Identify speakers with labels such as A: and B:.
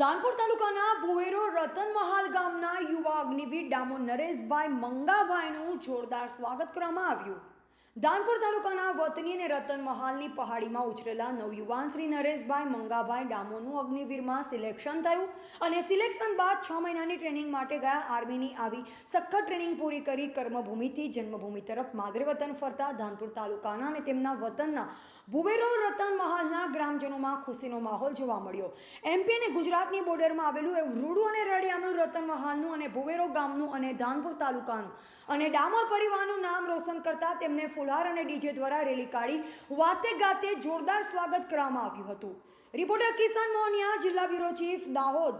A: ધાનપુર તાલુકાના ભુવેરો રતનમહાલ ગામના યુવા અગ્નિવીર ડામો નરેશભાઈ મંગાભાઈનું જોરદાર સ્વાગત કરવામાં આવ્યું. ધાનપુર તાલુકાના વતની અને રતન મહાલની પહાડીમાં ઉછરેલા નવયુવાન શ્રી નરેશભાઈ મંગાભાઈ ડામોનું અગ્નિવીરમાં સિલેક્શન થયું અને સિલેક્શન બાદ છ મહિનાની ટ્રેનિંગ માટે ગયા આર્મીની આવી સખત ટ્રેનિંગ પૂરી કરી કર્મભૂમિથી જન્મભૂમિ તરફ માદરે વતન ફરતા ધાનપુર તાલુકાના અને તેમના વતનના ભુવેરો રતન મહાલના ગ્રામજનોમાં ખુશીનો માહોલ જોવા મળ્યો. એમપી અને ગુજરાતની બોર્ડરમાં આવેલું એવું રૂડું અને રતન મહાલનું અને ભુવેરો ગામનું અને ધાનપુર તાલુકાનું. અને ડામર પરિવારનું નામ રોશન કરતા તેમને ફુલહાર અને ડીજે દ્વારા રેલી કાઢી વાતે ગાતે જોરદાર સ્વાગત કરવામાં આવ્યું હતું. રિપોર્ટર કિસાન મોહનિયા, જિલ્લા બ્યુરો ચીફ, દાહોદ.